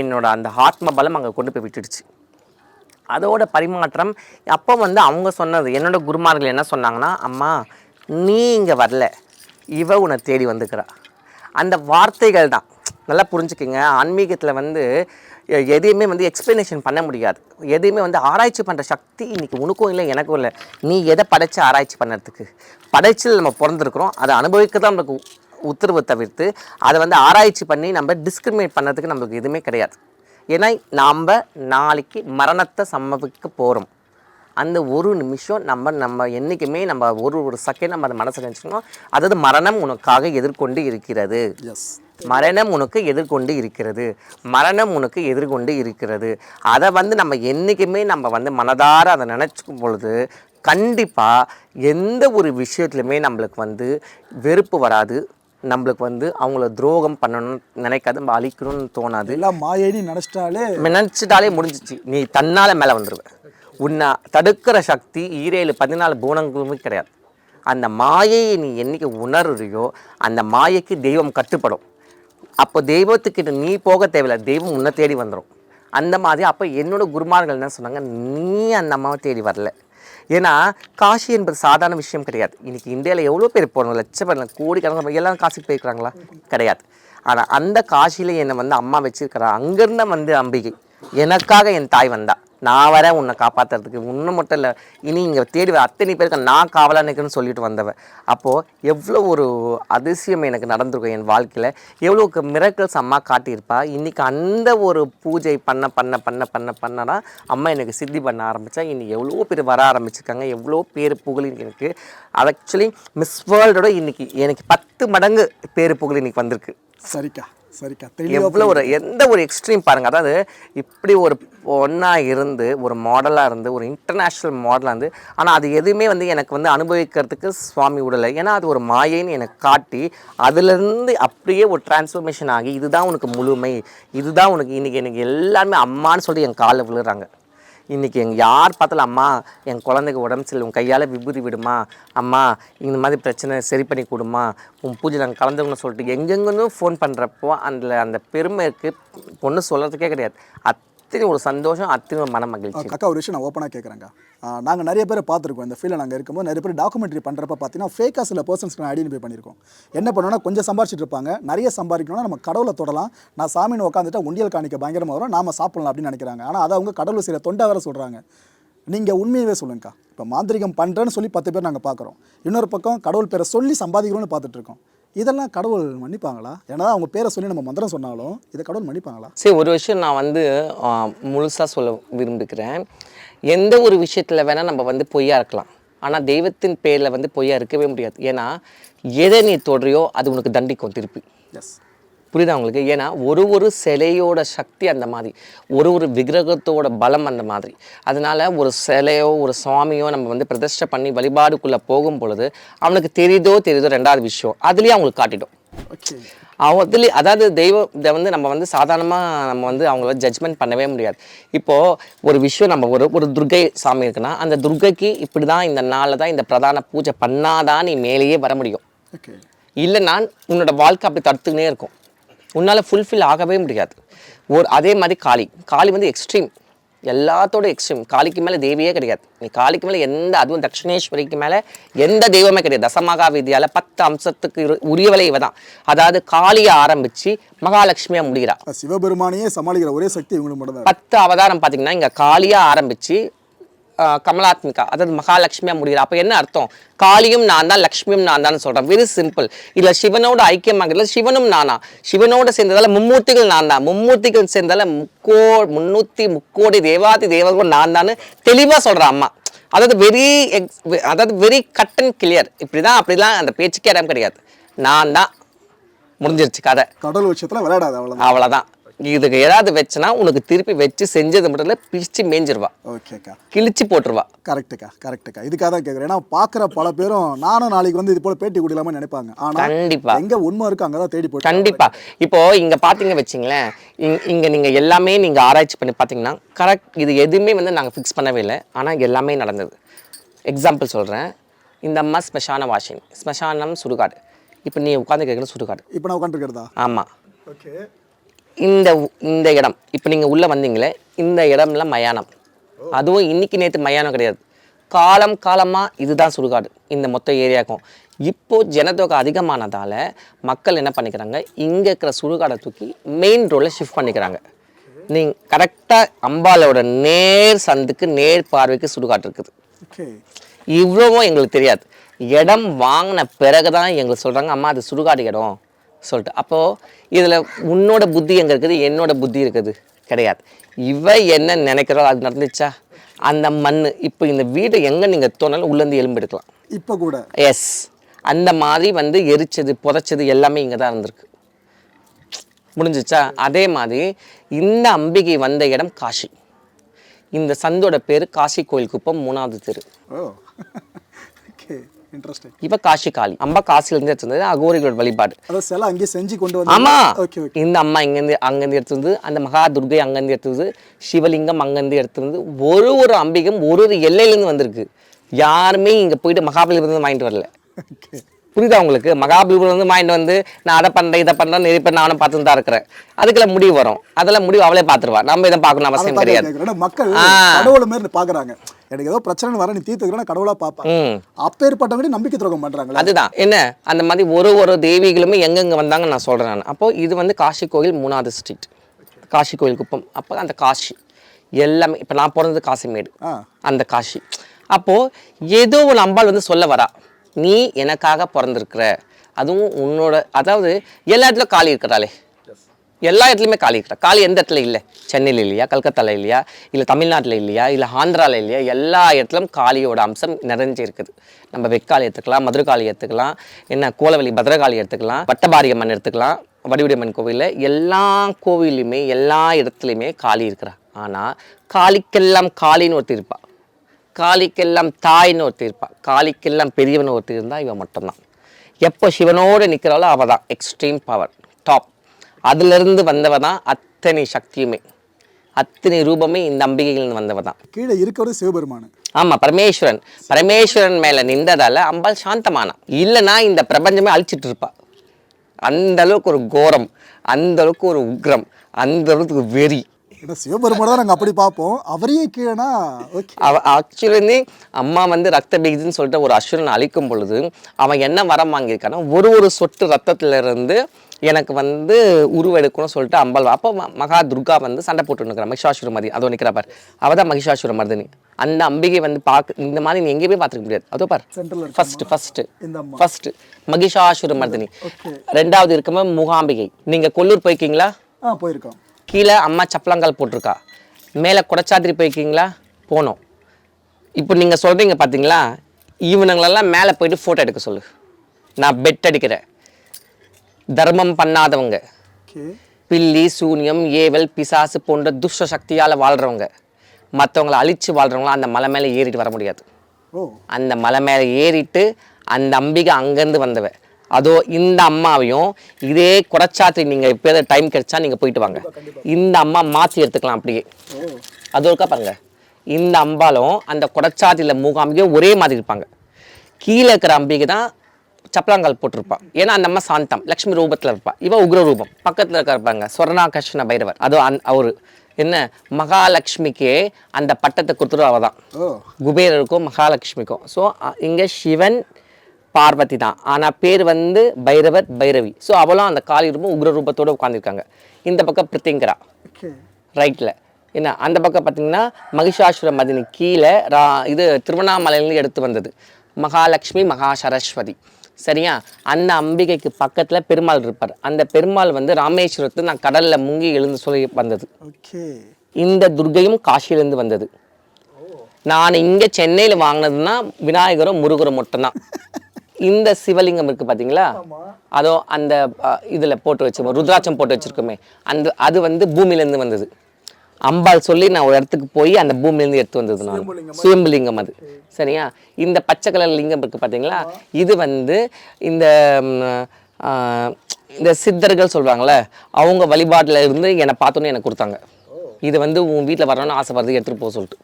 என்னோட அந்த ஆத்ம பலம் அங்கே கொண்டு போய் விட்டுடுச்சு. அதோட பரிமாற்றம் அப்போ வந்து அவங்க சொன்னது என்னோட குருமார்கள் என்ன சொன்னாங்கன்னா அம்மா நீ இங்கே வரல. இவ உன்னை தேடி வந்துக்கிறா அந்த வார்த்தைகள் தான். நல்லா புரிஞ்சுக்கிங்க. ஆன்மீகத்தில் வந்து எதையுமே வந்து எக்ஸ்ப்ளனேஷன் பண்ண முடியாது. எதையுமே வந்து ஆராய்ச்சி பண்ணுற சக்தி இன்றைக்கி உனக்கும் இல்லை எனக்கும் இல்லை. நீ எதை படைச்சு ஆராய்ச்சி பண்ணுறதுக்கு? படைச்சில் நம்ம பிறந்திருக்கிறோம். அதை அனுபவிக்க தான் நம்மளுக்கு உ- உத்தரவு தவிர்த்து அதை வந்து ஆராய்ச்சி பண்ணி நம்ம டிஸ்கிரிமினேட் பண்ணுறதுக்கு நம்மளுக்கு எதுவுமே கிடையாது. ஏன்னா நாம் நாளைக்கு மரணத்தை சம்மவிக்க போகிறோம் அந்த ஒரு நிமிஷம் நம்ம நம்ம என்றைக்குமே நம்ம ஒரு ஒரு செகண்ட் நம்ம அதை மனசில் நினச்சிக்கணும். அதாவது மரணம் உனக்காக எதிர்கொண்டு இருக்கிறது. எஸ் மரணம் உனக்கு எதிர்கொண்டு இருக்கிறது. மரணம் உனக்கு எதிர்கொண்டு இருக்கிறது. அதை வந்து நம்ம என்றைக்குமே நம்ம வந்து மனதார அதை நினச்சிக்கும் பொழுது கண்டிப்பாக எந்த ஒரு விஷயத்துலையுமே நம்மளுக்கு வந்து வெறுப்பு வராது. நம்மளுக்கு வந்து அவங்கள துரோகம் பண்ணணும்னு நினைக்காது. நம்ம அழிக்கணும்னு தோணாது. எல்லாம் மாயேன்னு நினச்சிட்டாலே நினச்சிட்டாலே முடிஞ்சிச்சு. நீ தன்னால் மேலே வந்துடுவ உன்னை தடுக்கிற சக்தி ஈரேழு பதினாலு பூனங்களுமே கிடையாது. அந்த மாயையை நீ என்னைக்கு உணர்றியோ அந்த மாயைக்கு தெய்வம் கட்டுப்படும். அப்போ தெய்வத்துக்கிட்ட நீ போக தேவையில்ல தெய்வம் உன்னை தேடி வந்துடும் அந்த மாதிரி அப்போ என்னோடய குருமார்கள் என்ன சொன்னாங்க? நீ அந்த அம்மாவை தேடி வரல. ஏன்னா காசி என்பது சாதாரண விஷயம் கிடையாது. இன்றைக்கி இந்தியாவில் எவ்வளோ பேர் போகணும் லட்சம் கோடிக்கணக்கில் எல்லாம் காசிக்கு போயிருக்கிறாங்களா? கிடையாது. ஆனால் அந்த காசியில் என்னை வந்து அம்மா வச்சிருக்கிறா. அங்கேருந்து வந்து அம்பிகை. எனக்காக என் தாய் வந்தாள் நான் வரேன் உன்னை காப்பாற்றுறதுக்கு உன்னை மட்டும் இல்லை. இனி இங்கே தேடி வர அத்தனை பேருக்கு நான் காவலாக நிற்கணும்னு சொல்லிட்டு வந்தவ. அப்போது எவ்வளோ ஒரு அதிசயம் எனக்கு நடந்திருக்கும் என் வாழ்க்கையில். எவ்வளோ மிரக்கல்ஸ் அம்மா காட்டியிருப்பா. இன்றைக்கி அந்த ஒரு பூஜை பண்ண பண்ண பண்ண பண்ண பண்ணனா அம்மா எனக்கு சித்தி பண்ண ஆரம்பித்தா இன்னைக்கு எவ்வளோ பேர் வர ஆரம்பிச்சிருக்காங்க. எவ்வளோ பேர் புகழ் எனக்கு ஆக்சுவலி மிஸ் வேர்ல்டோட இன்றைக்கி எனக்கு பத்து மடங்கு பேர் புகழ் இன்னைக்கு வந்திருக்கு. சரிக்கா. சரிக்கா எவ்வளோ ஒரு எந்த ஒரு எக்ஸ்ட்ரீம் பாருங்க. அதாவது இப்படி ஒரு பொண்ணா இருந்து ஒரு மாடலாக இருந்து ஒரு இன்டர்நேஷ்னல் மாடலாக இருந்து ஆனால் அது எதுவுமே வந்து எனக்கு வந்து அனுபவிக்கிறதுக்கு சுவாமி விடலை. ஏன்னா அது ஒரு மாயைன்னு எனக்கு காட்டி அதுலேருந்து அப்படியே ஒரு டிரான்ஸ்ஃபர்மேஷன் ஆகி இதுதான் உனக்கு முழுமை இதுதான் உனக்கு இன்னைக்கு எனக்கு எல்லாருமே அம்மான்னு சொல்லி என் காலில் விழுறாங்க. இன்றைக்கி எங்கள் யார் பார்த்தாலும் அம்மா என் குழந்தைக்கு உடம்பு சரியில்லை உன் கையால் விபூதி விடுமா? அம்மா இந்த மாதிரி பிரச்சனை சரி பண்ணி கொடுமா? உன் பூஜை நாங்கள் கலந்துக்கணும்னு சொல்லிட்டு எங்கெங்கன்னு ஃபோன் பண்ணுறப்போ அந்த அந்த பெருமை இருக்குது பொண்ணு சொல்கிறதுக்கே கிடையாது. அத்தனை ஒரு சந்தோஷம் அத்தனை மன மகிழ்ச்சி அக்கா ஒரு விஷயம் நான் ஓப்பனாக கேட்குறேங்க நாங்கள் நிறைய பேரை பார்த்துருக்கோம் இந்த ஃபீல்டில் நாங்கள் இருக்கும்போது நிறைய பேர் டாக்குமெண்ட்ரி பண்ணுறப்ப பார்த்தீங்கன்னா ஃபேக்காக சில பர்சன்ஸ்க்கு நான் ஐடென்டிஃபை பண்ணியிருக்கோம் என்ன பண்ணோம்னா கொஞ்சம் சம்பாரிச்சிட்டு இருப்பாங்க நிறைய சம்பாதிக்கணும்னா நம்ம கடவுளை தொடலாம் நான் சாமின்னு உட்காந்துட்டா உண்டியல் காணிக்க பயங்கரமாக வரும் நாம சாப்பிடலாம் அப்படின்னு நினைக்கிறாங்க ஆனால் அதை அவங்க கடவுள் செய்கிற தொண்டை வேற சொல்கிறாங்க நீங்கள் உண்மையவே சொல்லுங்கக்கா இப்போ மாந்திரிகம் பண்ணுறேன்னு சொல்லி பத்து பேர் நாங்கள் பார்க்குறோம் இன்னொரு பக்கம் கடவுள் பேரை சொல்லி சம்பாதிக்கணும்னு பார்த்துட்டு இருக்கோம் இதெல்லாம் கடவுள் மன்னிப்பாங்களா? ஏன்னா அவங்க பேரை சொல்லி நம்ம மந்திரம் சொன்னாலும் இதை கடவுள் மன்னிப்பாங்களா? சரி ஒரு விஷயம் நான் வந்து முழுசாக சொல்ல விரும்புகிறேன். எந்த ஒரு விஷயத்தில் வேணால் நம்ம வந்து பொய்யா இருக்கலாம். ஆனால் தெய்வத்தின் பேரில் வந்து பொய்யா இருக்கவே முடியாது. ஏன்னா எதை நீ தொடுறியோ அது உனக்கு தண்டிக்கும் திருப்பி. எஸ் புரியுதா உங்களுக்கு? ஏன்னா ஒரு ஒரு சிலையோட சக்தி அந்த மாதிரி. ஒரு ஒரு விக்கிரகத்தோட பலம் அந்த மாதிரி. அதனால ஒரு சிலையோ ஒரு சுவாமியோ நம்ம வந்து பிரதிஷ்டை பண்ணி வழிபாடுக்குள்ளே போகும் பொழுது அவனுக்கு தெரியுதோ தெரியுதோ ரெண்டாவது விஷயம். அதுலேயே அவங்களுக்கு காட்டிடும். ஓகே அதுலேயே அதாவது தெய்வம் இதை வந்து நம்ம வந்து சாதாரணமாக நம்ம வந்து அவங்கள ஜட்ஜ்மெண்ட் பண்ணவே முடியாது. இப்போது ஒரு விஷயம் நம்ம ஒரு ஒரு துர்கை சாமி இருக்குன்னா அந்த துர்கைக்கு இப்படி தான் இந்த நாளில் தான் இந்த பிரதான பூஜை பண்ணாதான் நீ மேலேயே வர முடியும். ஓகே இல்லைன்னா உன்னோட வாழ்க்கை அப்படி தடுத்துக்கினே இருக்கும். உன்னால் ஃபுல்ஃபில் ஆகவே முடியாது. ஒரு அதே மாதிரி காளி. காளி வந்து எக்ஸ்ட்ரீம் எல்லாத்தோட எக்ஸ்ட்ரீம் காளிக்கு மேலே தேவியே கிடையாது. நீ காளிக்கு மேலே எந்த அதுவும் தட்சிணேஸ்வரிக்கு மேலே எந்த தெய்வமே கிடையாது. தசமகா வித்யால பத்து அம்சத்துக்கு உரியவளை இவ தான். அதாவது காளியை ஆரம்பித்து மகாலட்சுமியாக முடிகிறா. சிவபெருமானையே சமாளிக்கிற ஒரே சக்தி இவங்களுக்கு மட்டும் பத்து அவதாரம் பார்த்தீங்கன்னா இங்கே காளியா ஆரம்பிச்சு ஆஹ், கமலாத்மிகா அதாவது மகாலட்சுமியா முடிகிற அப்போ என்ன அர்த்தம்? காளியும் நான் தான் லக்ஷ்மியும் நான் தான் சொல்கிறேன் வெரி சிம்பிள் இல்லை சிவனோட ஐக்கியமாகல சிவனும் நானா? சிவனோட சேர்ந்ததால மும்மூர்த்திகள் நான் தான் மும்மூர்த்திகள் சேர்ந்ததால முக்கோ முன்னூற்றி முக்கோடி தேவாதி தேவர்கள் நான் தான் தெளிவாக சொல்கிறேன் அம்மா. அதாவது வெரி எக்ஸ் அதாவது வெரி கட் அண்ட் கிளியர் இப்படி தான் அப்படிலாம் அந்த பேச்சுக்கே இடம் கிடையாது. நான் தான் முடிஞ்சிருச்சு கதை. கடவுள் விஷயத்துல விளையாடாது அவ்வளவுதான். அவ்வளோதான் இதுக்கு ஏதாவது வச்சுனா உனக்கு திருப்பி வச்சு செஞ்சது மட்டும் இல்லை பிரிச்சு மேய்ஞ்சிருவா ஓகேக்கா. கிழிச்சு போட்டுருவா. கரெக்டுக்கா கரெக்டுக்கா இதுக்காக தான் கேட்குறேன் ஏன்னா பார்க்குற பல பேரும் நானும் நாளைக்கு வந்து இது போல பேட்டி கொடுக்கலாமா நினைப்பாங்க. ஆனா கண்டிப்பா. எங்க உண்மை இருக்கு அங்கதான் தேடி போட்டு கண்டிப்பா. இப்போ இங்க பாத்தீங்க வச்சிங்களேன் இங்க இங்க நீங்க எல்லாமே நீங்க ஆராய்ச்சி பண்ணி பாத்தீங்கன்னா கரெக்ட் இது எதுவுமே வந்து நாங்க ஃபிக்ஸ் பண்ணவே இல்லை. ஆனா எல்லாமே நடந்தது. எக்ஸாம்பிள் சொல்றேன். இந்த அம்மா ஸ்மசான வாஷிங். ஸ்மசானம் சுடுகாடு. இப்போ நீ உட்காந்து கேட்குற சுடுகாடு. இப்போ நான் உட்காந்துருக்கிறதா ஆமா. ஓகே. இந்த இந்த இடம். இப்போ நீங்கள் உள்ளே வந்தீங்களே இந்த இடம்லாம் மயானம். அதுவும் இன்னைக்கு நேற்று மயானம் கிடையாது. காலம் காலமாக இதுதான் சுடுகாடு இந்த மொத்த ஏரியாவுக்கும். இப்போ ஜனத்தொகை அதிகமானதால் மக்கள் என்ன பண்ணிக்கிறாங்க இங்கே இருக்கிற சுடுகாடை தூக்கி மெயின் ரோடில் ஷிஃப்ட் பண்ணிக்கிறாங்க. நீங்கள் கரெக்டாக அம்பாலோட நேர் சந்துக்கு நேர் பார்வைக்கு சுடுகாடு இருக்குது. இவ்வளவும் எங்களுக்கு தெரியாது. இடம் வாங்கின பிறகு தான் எங்களுக்கு சொல்கிறாங்க அம்மா அது சுடுகாடு இடம். சொல்லிட்டு. அப்போது இதில் உன்னோட புத்தி எங்கே இருக்குது? என்னோட புத்தி இருக்குது. கிடையாது. இவ என்ன நினைக்கிறோ? அது நடந்துச்சா? அந்த மண் இப்போ இந்த வீடு எங்கே நீங்கள் தோணாலும் உள்ளேருந்து எலும்பு எடுக்கலாம். இப்போ கூட. எஸ் அந்த மாதிரி வந்து எரிச்சது புதைச்சது எல்லாமே இங்கே தான் இருந்திருக்கு. முடிஞ்சிச்சா? அதே மாதிரி இந்த அம்பிகை வந்த இடம் காஷி இந்த சந்தோட பேர் காசி கோயில் குப்பம் மூணாவது தெரு. இன்ட்ரெஸ்டிங் இப்ப காஷி காளி. அம்பா காசிலிருந்து எடுத்தது அகோரிகளோட வழிபாடு. அதான் சிலை அங்கேயே செஞ்சு கொண்டு வந்து ஆமா. ஓகே ஓகே இந்த அம்மா இங்கேருந்து அங்கேருந்து எடுத்தது அந்த மகா துர்கை அங்கேருந்து எடுத்தது சிவலிங்கம் அங்கேருந்து எடுத்தது ஒரு ஒரு அம்பிகம் ஒரு ஒரு எல்லையிலேருந்து வந்திருக்கு. யாருமே இங்க போயிட்டு மகாபலிபுரம் வாங்கிட்டு வரல. புரியுதா உங்களுக்கு? மகாபலிபுரம் வந்து வாங்கிட்டு வந்து நான் அதை பண்றேன் இதை பண்றேன் நிறைய பேர் நானும் பார்த்துட்டு தான் இருக்கிறேன். அதுக்கெல்லாம் முடிவு வரும். அதெல்லாம் முடிவு அவளே பார்த்துருவா. நம்ம இதை பார்க்கணும் அவசியம் கிடையாது. மக்கள். கடவுளை எனக்கு ஏதோ பிரச்சனை வர நீ தீர்த்துக்கிறேன் கடவுளா பார்ப்பேன் அப்பேற்பட்டவங்க நம்பிக்கை துரோகம் பண்றாங்களா. அதுதான். என்ன? அந்த மாதிரி ஒரு ஒரு தெய்வீகளுமே எங்கெங்க வந்தாங்க நான் சொல்றேன் நான். அப்போ இது வந்து காசி கோயில் மூணாவது ஸ்ட்ரீட் காசி கோயில் குப்பம். அப்போ அந்த காசி. எல்லாமே இப்போ நான் பிறந்தது காசிமேடு. அந்த காசி. அப்போ ஏதோ ஒரு அம்பாள் வந்து சொல்ல வரா. நீ எனக்காக பிறந்திருக்கிற. அதுவும் உன்னோட அதாவது எல்லா இடத்துலயும் காளி இருக்கிறாளே. எல்லா இடத்துலையுமே காளி இருக்கிறா. காளி எந்த இடத்துல இல்லை? சென்னையில் இல்லையா? கல்கத்தால இல்லையா? இல்லை தமிழ்நாட்டில் இல்லையா? இல்லை ஆந்திரால இல்லையா? எல்லா இடத்துலையும் காளியோட அம்சம் நிறைஞ்சு இருக்குது. நம்ம வெக்காளி எடுத்துக்கலாம் மதுரகாளி எடுத்துக்கலாம் என்ன கோலவெளி பத்ரகாளி எடுத்துக்கலாம் வட்டபாரியம்மன் எடுத்துக்கலாம் வடிவுடையம்மன் கோவிலில் எல்லா கோவிலையுமே எல்லா இடத்துலையுமே காளி இருக்கிறா. ஆனால் காளிக்கெல்லாம் காளின்னு ஒருத்தர் இருப்பா. காளிக்கெல்லாம் தாய்ன்னு ஒருத்தர் இருப்பா. காளிக்கெல்லாம் பெரியவன் ஒருத்தர் இருந்தால் இவன் மட்டும்தான். எப்போ சிவனோடு நிற்கிறாளோ அவள் தான் எக்ஸ்ட்ரீம் பவர் டாப் அதிலிருந்து வந்தவ தான் அத்தனை சக்தியுமே. அத்தனை ரூபமே இந்த அம்பிகையிலிருந்து வந்தவ தான் கீழே இருக்கிறது சிவபெருமான். ஆமா பரமேஸ்வரன். பரமேஸ்வரன் மேல நின்றதால அம்பாள் சாந்தமானா. இல்லைன்னா இந்த பிரபஞ்சமே அழிச்சிட்டு இருப்பா அந்த அளவுக்கு ஒரு கோரம் அந்த அளவுக்கு ஒரு உக்ரம் அந்த அளவுக்கு வெறி. ஏன்னா சிவபெருமான் தான் அப்படி பார்ப்போம். அவரையே கீழேனா ஆக்சுவலி அம்மா வந்து ரத்த பீஜன்னு சொல்லிட்டு ஒரு அசுரனை அழிக்கும் பொழுது அவன் என்ன வரம் வாங்கியிருக்கான்னா ஒரு ஒரு சொட்டு ரத்தத்துல இருந்து எனக்கு வந்து உருவெடுக்கணும்னு சொல்லிட்டு அம்பாள் அப்போ மகா துர்கா வந்து சண்டை போட்டு நிற்கிறான் மகிஷாசுர மதி அதோ நிற்கிறா பார். அவ தான் மகிஷாசுர மர்தினி. அந்த அம்பிகை வந்து பார்க்க இந்த மாதிரி நீ எங்கேயுமே பார்த்துக்க முடியாது. அதோ பார். First first first Mahishasura Mardini. ரெண்டாவது இருக்கவங்க மூகாம்பிகை. நீங்க கொல்லூர் போய்க்கீங்களா ஆ போயிருக்கோம். கீழே அம்மா சப்பலங்கால் போட்டிருக்கா. மேலே குடச்சாத்திரி போய்க்கிங்களா போனோம். இப்போ நீங்கள் சொல்கிறீங்க பார்த்தீங்களா இவனுங்களெல்லாம் மேலே போயிட்டு ஃபோட்டோ எடுக்க சொல்லு. நான் பெட் அடிக்கிறேன். தர்மம் பண்ணாதவங்க. பில்லி சூனியம் ஏவல் பிசாசு போன்ற துஷ்ட சக்தியால் வாழ்கிறவங்க மற்றவங்கள அழித்து வாழ்கிறவங்கள அந்த மலை மேலே ஏறிட்டு வர முடியாது. அந்த மலை மேலே ஏறிட்டு அந்த அம்பிகை அங்கேருந்து வந்தவ. அதோ இந்த அம்மாவையும் இதே குறைச்சாத்தி நீங்கள் இப்போ டைம் கிடைச்சா நீங்கள் போயிட்டு வாங்க. இந்த அம்மா மாற்றி எடுத்துக்கலாம் அப்படியே. அது ஒருக்கா பாருங்க. இந்த அம்பாலும் அந்த குடச்சாத்தியில் மூகாம்பிகையும் ஒரே மாதிரி இருப்பாங்க. கீழே இருக்கிற அம்பிகை தான் சப்பலாங்கால் போட்டிருப்பா. ஏன்னா அந்த அம்மா சாந்தம். லக்ஷ்மி ரூபத்தில் இருப்பா. இவ உக்ர ரூபம் பக்கத்தில் இருப்பாங்க. ஸ்வர்ணாகர்ஷ்ண பைரவர். அதோ அந் அவரு. என்ன? மகாலட்சுமிக்கே அந்த பட்டத்தை கொடுத்துரும் அவ தான் குபேரருக்கும் மகாலட்சுமிக்கும் ஸோ இங்கே சிவன் பார்வதி தான். ஆனால் பேர் வந்து பைரவர் பைரவி. ஸோ அவளும் அந்த காளி ரூபம் உக்ர ரூபத்தோடு உட்காந்துருக்காங்க இந்த பக்கம் பிரித்திங்கரா. ரைட்டில் என்ன? அந்த பக்கம் பார்த்தீங்கன்னா மகிஷாசுர மதினி கீழே ரா இது திருவண்ணாமலையிலேருந்து எடுத்து வந்தது. மகாலட்சுமி மகா சரஸ்வதி. சரியா? அந்த அம்பிகைக்கு பக்கத்தில் பெருமாள் இருப்பார். அந்த பெருமாள் வந்து ராமேஸ்வரத்து நான் கடலில் முங்கி எழுந்து சொல்லி வந்தது. இந்த துர்க்கையும் காசியிலேருந்து வந்தது. நான் இங்கே சென்னையில் வாங்கினதுன்னா விநாயகரும் முருகரும் மட்டும்தான். இந்த சிவலிங்கம் இருக்குது பார்த்தீங்களா அதோ அந்த இதில் போட்டு வச்சிருக்கோம் ருத்ராட்சம் போட்டு வச்சிருக்கோமே. அந்த அது வந்து பூமியிலேருந்து வந்தது. அம்பாள் சொல்லி நான் ஒரு இடத்துக்கு போய் அந்த பூமியிலேருந்து எடுத்து வந்தது நான். சுயம்புலிங்கம் அது. சரியா? இந்த பச்சை கலர் லிங்கம் இருக்குது பார்த்தீங்களா இது வந்து இந்த இந்த சித்தர்கள் சொல்கிறாங்களே அவங்க வழிபாட்டில் இருந்து என்னை பார்த்தோன்னே எனக்கு கொடுத்தாங்க. இது வந்து உன் வீட்டில் வரணும்னு ஆசைப்படுறது எடுத்துகிட்டு போக சொல்லிட்டு.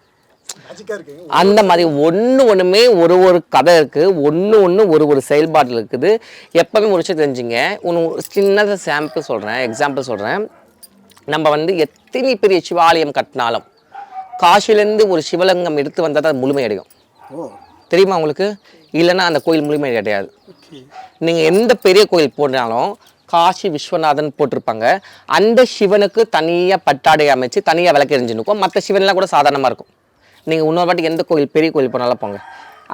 அந்த மாதிரி ஒன்று ஒன்றுமே ஒரு ஒரு கதை இருக்குது ஒன்று ஒன்று ஒரு ஒரு செயல்பாட்டில் இருக்குது. எப்போவுமே ஒரு விஷயம் தெரிஞ்சுங்க. ஒன்று சின்னதாக சாம்பிள் சொல்கிறேன் எக்ஸாம்பிள் சொல்கிறேன் நம்ம வந்து எத்தனை பெரிய சிவாலயம் கட்டினாலும் காசிலேருந்து ஒரு சிவலிங்கம் எடுத்து வந்தால் தான் அது முழுமையடையும். தெரியுமா உங்களுக்கு? இல்லைன்னா அந்த கோயில் முழுமை கிடையாது நீங்கள் எந்த பெரிய கோயில் போனாலும் காசி விஸ்வநாதன் போட்டிருப்பாங்க. அந்த சிவனுக்கு தனியாக பட்டாடை அமைச்சு தனியாக விளக்கு எரிஞ்சு நிற்கும். மற்ற சிவன்லாம் கூட சாதாரணமாக இருக்கும். நீங்கள் இன்னொரு வாட்டி எந்த கோயில் பெரிய கோயில் போனாலும் போங்க.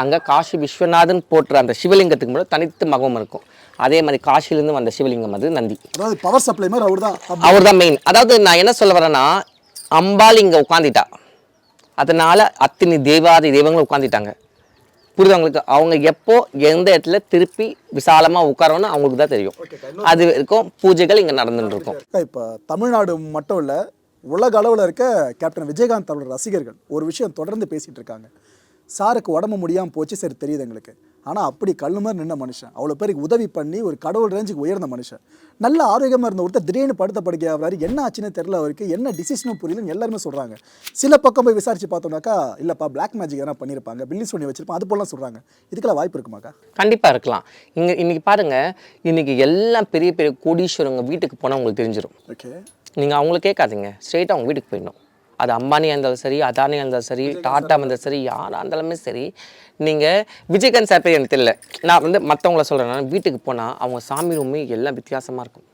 அங்கே காசி விஸ்வநாதன் போட்டுற அந்த சிவலிங்கத்துக்கு மட்டும் தனித்து மகம் இருக்கும். அதே மாதிரி காசிலேருந்து வந்த சிவலிங்கம் அது நந்தி. அதாவது பவர் சப்ளை மாதிரி அவர் தான். அவர் தான் மெயின் அதாவது நான் என்ன சொல்ல வரேன்னா அம்பாள் இங்கே உட்காந்துட்டா அதனால அத்தனை தேவாதி தெய்வங்களும் உட்காந்துட்டாங்க புரியுது அவங்களுக்கு அவங்க எப்போ எந்த இடத்துல திருப்பி விசாலமாக உட்காரணும்னு அவங்களுக்கு தான் தெரியும். அது இருக்கும் பூஜைகள் இங்கே நடந்துட்டு இருக்கும். இப்போ தமிழ்நாடு மட்டும் இல்லை உலக அளவில் இருக்க கேப்டன் விஜயகாந்த் அவரோட ரசிகர்கள் ஒரு விஷயம் தொடர்ந்து பேசிகிட்டு இருக்காங்க. சாருக்கு உடம்பு முடியாமல் போச்சு சரி தெரியுது எங்களுக்கு. ஆனால் அப்படி கல்லு மாதிரி நின்ன மனுஷன். அவ்வளோ பேருக்கு உதவி பண்ணி ஒரு கடவுள் ரேஞ்சுக்கு உயர்ந்த மனுஷன். நல்ல ஆரோக்கியமாக இருந்த ஒருத்தர் திடீர்னு படுத்த படுக்கையாகிறாரு என்ன ஆச்சுன்னு தெரியல அவருக்கு. என்ன டிசிஷனும் புரியலன்னு எல்லாருமே சொல்கிறாங்க சில பக்கம் போய் விசாரிச்சு பார்த்தோம்னாக்கா இல்லைப்பா பிளாக் மேஜிக் எதனா பண்ணியிருப்பாங்க பில்லி சொல்லி வச்சிருப்பான் அது போலாம் சொல்கிறாங்க இதுக்கெல்லாம் வாய்ப்பு இருக்குமாக்கா? கண்டிப்பாக இருக்கலாம். இங்கே இன்னைக்கு பாருங்க இன்னைக்கு எல்லாம் பெரிய பெரிய கோடீஸ்வரங்க வீட்டுக்கு போனால் உங்களுக்கு தெரிஞ்சிடும் ஓகே நீங்கள் அவங்கள கேட்காதீங்க. ஸ்ட்ரெயிட்டாக அவங்க வீட்டுக்கு போயிடணும். அது அம்பானியாக இருந்தாலும் சரி அதானியாக இருந்தாலும் சரி டாட்டா இருந்தாலும் சரி யாராக இருந்தாலுமே சரி நீங்கள் விஜயகாந்த் சார் பேர் எனக்கு தெரியல. நான் வந்து மற்றவங்கள சொல்கிறேன் வீட்டுக்கு போனால் அவங்க சாமி ரூமே எல்லாம் வித்தியாசமாக இருக்கும்.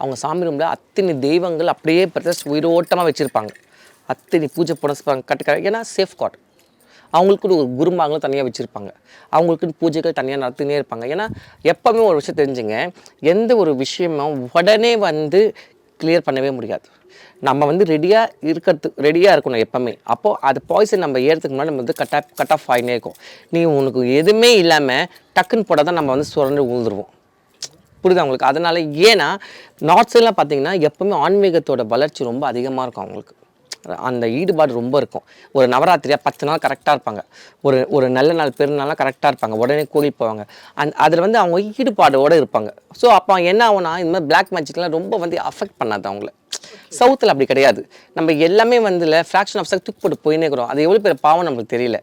அவங்க சாமி ரூமில் அத்தனை தெய்வங்கள் அப்படியே பிரதர்ஸ் உயிரோட்டமாக வச்சுருப்பாங்க. அத்தனை பூஜை புனஸ்பாங்க கட்டுக்காக ஏன்னா சேஃப் காட் அவங்களுக்குன்னு ஒரு குருமாங்களும் தனியாக வச்சுருப்பாங்க. அவங்களுக்குன்னு பூஜைகள் தனியாக நடத்தினே இருப்பாங்க. ஏன்னா எப்போவுமே ஒரு விஷயம் தெரிஞ்சுங்க எந்த ஒரு விஷயமும் உடனே வந்து கிளியர் பண்ணவே முடியாது. நம்ம வந்து ரெடியாக இருக்கிறது ரெடியாக இருக்கணும் எப்போவுமே. அப்போது அது பாய்சன் நம்ம ஏறதுக்கு முன்னாடி நம்ம வந்து கட் ஆஃப் கட் ஆஃப் ஆகினே இருக்கும். நீ உனக்கு எதுவுமே இல்லாமல் டக்குன்னு போட தான் நம்ம வந்து சுரண்டு விழுந்துருவோம் புரியுதா உங்களுக்கு? அதனால் ஏன்னா நார்த் சைட்லாம் பார்த்தீங்கன்னா எப்போவுமே ஆன்மீகத்தோட வளர்ச்சி ரொம்ப அதிகமாக இருக்கும் அவங்களுக்கு. அந்த ஈடுபாடு ரொம்ப இருக்கும். ஒரு நவராத்திரியாக பத்து நாள் கரெக்டாக இருப்பாங்க. ஒரு ஒரு நல்ல நாள் பெருநாளாக கரெக்டாக இருப்பாங்க. உடனே கோயில் போவாங்க. அந் அதில் வந்து அவங்க ஈடுபாடோடு இருப்பாங்க. ஸோ அப்போ என்ன ஆகும்னா இந்த மாதிரி பிளாக் மேஜிக்லாம் ரொம்ப வந்து அஃபெக்ட் பண்ணாது அவங்கள. சவுத்தில் அப்படி கிடையாது. நம்ம எல்லாமே வந்து ஃப்ராக்ஷன் ஆஃப் செகண்ட் தூக்கு போட்டு போயினே இருக்கிறோம். அது எவ்வளோ பேர் பாவம் நம்மளுக்கு தெரியல.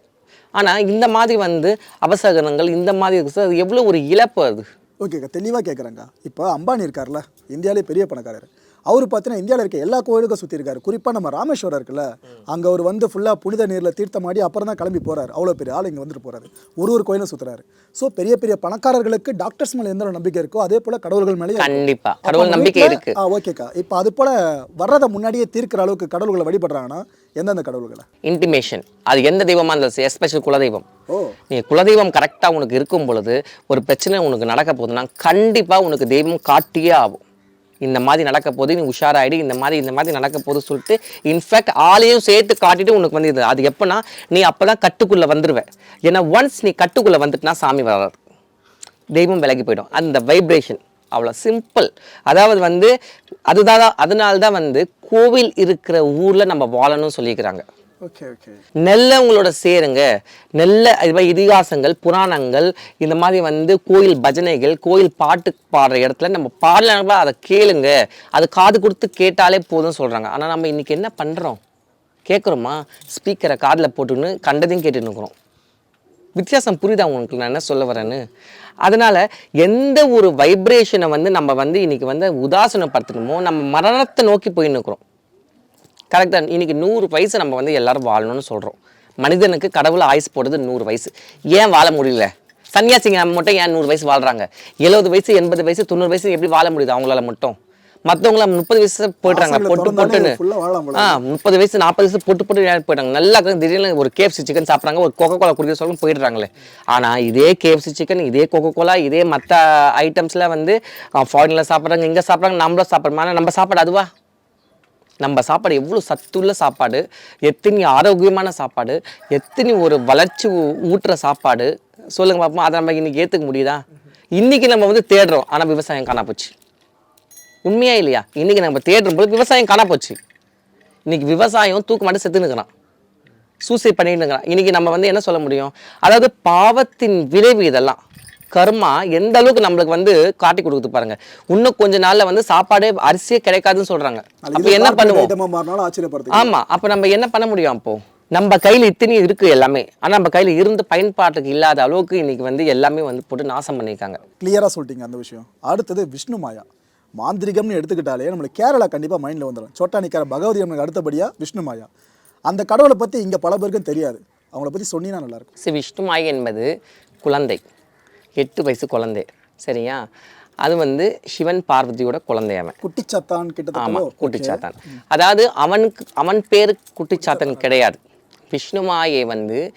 ஆனால் இந்த மாதிரி வந்து அபசகனங்கள் இந்த மாதிரி சார் அது எவ்வளோ ஒரு இழப்பு அது. ஓகேக்கா தெளிவாக கேட்குறேங்க இப்போ அம்பானி இருக்கார்ல இந்தியாவிலே பெரிய பணக்காரர். அவர் பார்த்தீங்கன்னா இந்தியாவில் இருக்க எல்லா கோயிலுக்கும் சுற்றி இருக்காரு. குறிப்பாக நம்ம ராமேஸ்வரம் இருக்குல்ல அங்கே அவர் வந்து ஃபுல்லாக புனித நீரில் தீர்த்தமாடி அப்புறம் தான் கிளம்பி போகிறார் அவ்வளோ பெரிய ஆள் இங்கே வந்துட்டு போகிறாரு ஒரு ஒரு கோயிலும் சுற்றுறாரு ஸோ பெரிய பெரிய பணக்காரர்களுக்கு டாக்டர்ஸ் மேலே எந்த ஒரு நம்பிக்கை இருக்கோ அதே போல் கடவுள்கள் மேலே கண்டிப்பா. கடவுள் நம்பிக்கை இருக்கு. ஆ ஓகேக்கா இப்போ அது போல் வர்றதை முன்னாடியே தீர்க்கிற அளவுக்கு கடவுள்களை வழிபடுறாங்கன்னா எந்தெந்த கடவுள்களை? இன்டிமேஷன் அது எந்த தெய்வமாக இருந்தாலும் எஸ்பெஷல் குலதெய்வம். ஓ. நீ குலதெய்வம் கரெக்டாக உனக்கு இருக்கும் பொழுது ஒரு பிரச்சனை உனக்கு நடக்க போகுதுன்னா கண்டிப்பாக உனக்கு தெய்வம் காட்டியே ஆகும். இந்த மாதிரி நடக்க போது நீ உஷாராயிடு இந்த மாதிரி இந்த மாதிரி நடக்க போது சொல்லிட்டு இன்ஃபேக்ட் ஆளையும் சேர்த்து காட்டிட்டு உனக்கு வந்து இது அது எப்போனா நீ அப்போ தான் கட்டுக்குள்ளே வந்துடுவேன் ஏன்னா ஒன்ஸ் நீ கட்டுக்குள்ளே வந்துட்டுனா சாமி வராது. தெய்வம் விலகி போயிடும். அந்த வைப்ரேஷன் அவ்வளோ சிம்பிள் அதாவது வந்து அதுதான் அதனால தான் வந்து கோவில் இருக்கிற ஊரில் நம்ம வாழணும்னு சொல்லியிருக்கிறாங்க. நெல்ல உங்களோட சேருங்க. நெல்ல இது மாதிரி இதிகாசங்கள் புராணங்கள் இந்த மாதிரி வந்து கோயில் பஜனைகள் கோயில் பாட்டு பாடுற இடத்துல நம்ம பாடலாம் அதை கேளுங்க. அது காது கொடுத்து கேட்டாலே போதும் சொல்கிறாங்க ஆனால் நம்ம இன்னைக்கு என்ன பண்ணுறோம் கேட்குறோமா ஸ்பீக்கரை காதில் போட்டுன்னு கண்டதையும் கேட்டுன்னு இருக்கிறோம். வித்தியாசம் புரியுதா உங்களுக்கு? நான் என்ன சொல்ல வரேன்னு? அதனால் எந்த ஒரு வைப்ரேஷனை வந்து நம்ம வந்து இன்றைக்கி வந்து உதாசனப்படுத்தணுமோ நம்ம மரணத்தை நோக்கி போயின்னு இருக்கிறோம். கரெக்டாக இன்னைக்கு நூறு வயசு நம்ம வந்து எல்லாரும் வாழணும்னு சொல்கிறோம் மனிதனுக்கு கடவுள் ஆயுஸ் போடுறது நூறு வயசு. ஏன் வாழ முடியல? சன்னியாசிங்க மட்டும் ஏன் நூறு வயசு வாழ்கிறாங்க எழுபது வயசு எண்பது வயசு தொண்ணூறு வயசு எப்படி வாழ முடியுது அவங்களால மட்டும்? மற்றவங்கள முப்பது வயசு போயிடுறாங்க. பொட்டு பொட்டுன்னு. ஆ முப்பது வயசு நாற்பது வயசு போட்டு போட்டு விளையாடி போயிட்டாங்க நல்லா திடீர்னு ஒரு கேஎஃப்சி சிக்கன் சாப்பிட்றாங்க ஒரு கோகோ கோலா குடிக்க சொல்லும் போயிடுறாங்களே. ஆனால் இதே கேஎஃப்சி சிக்கன் இதே கோகோ கோலா இதே மற்ற ஐட்டம்ஸில் வந்து ஃபாரினில் சாப்பிட்றாங்க இங்கே சாப்பிட்றாங்க நம்மளும் சாப்பிட்றோம் ஆனால் நம்ம சாப்பாடு அதுவா? நம்ம சாப்பாடு எவ்வளோ சத்துள்ள சாப்பாடு எத்தனை ஆரோக்கியமான சாப்பாடு எத்தனை ஒரு வளர்ச்சி ஊட்டுற சாப்பாடு. சொல்லுங்க பார்ப்போம் அதை நம்ம இன்றைக்கி ஏற்றுக்க முடியுதா? இன்றைக்கி நம்ம வந்து தேடுறோம். ஆனால் விவசாயம் காணா போச்சு. உண்மையா இல்லையா? இன்றைக்கி நம்ம தேடுற போது விவசாயம் காணா போச்சு. விவசாயம் தூக்கு மாட்டு செத்து நிற்கிறான் சூசைட் பண்ணிட்டு இருக்கிறான். இன்றைக்கி நம்ம வந்து என்ன சொல்ல முடியும்? அதாவது பாவத்தின் விளைவு இதெல்லாம். கர்மா எந்த அளவுக்கு நம்மளுக்கு வந்து காட்டி கொடுக்குது பாருங்க. இன்னும் கொஞ்ச நாள்ல வந்து சாப்பாடே அரிசியே கிடைக்காதுன்னு சொல்றாங்க. அப்ப என்ன பண்ணுவோம்? ஆமா அப்ப நம்ம என்ன பண்ண முடியும் அப்போ? நம்ம கையில இத்தனையும் இருக்கு எல்லாமே. ஆனா நம்ம கையில இருந்து பயன்பாட்டுக்கு இல்லாத அளவுக்கு இன்னைக்கு வந்து எல்லாமே வந்து போட்டு நாசம் பண்ணியிருக்காங்க. கிளியராக சொல்லிட்டீங்க அந்த விஷயம். அடுத்தது விஷ்ணு மாயா. மாந்திரிகம்னு எடுத்துக்கிட்டாலே நம்மளுக்கு கேரளா கண்டிப்பாக மைண்டில் வந்துடும் சோட்டானிக்கார பகவதி அம்மனுக்கு அடுத்தபடியாக விஷ்ணு மாயா. அந்த கடவுளை பற்றி இங்கே பல பேருக்கும் தெரியாது. அவங்கள பற்றி சொன்னீங்கன்னா நல்லாயிருக்கும் ஸ்ரீ விஷ்ணுமாய் என்பது குழந்தை. எட்டு வயசு குழந்தை. சரியா? அது வந்து சிவன் பார்வதியோட குழந்தை அவன். குட்டிச்சத்தான் ஆமா கிட்டத்தட்ட குட்டிச்சாத்தான். அதாவது அவனுக்கு அவன் பேரு குட்டிச்சாத்தன் கிடையாது. விஷ்ணுமாயை வந்து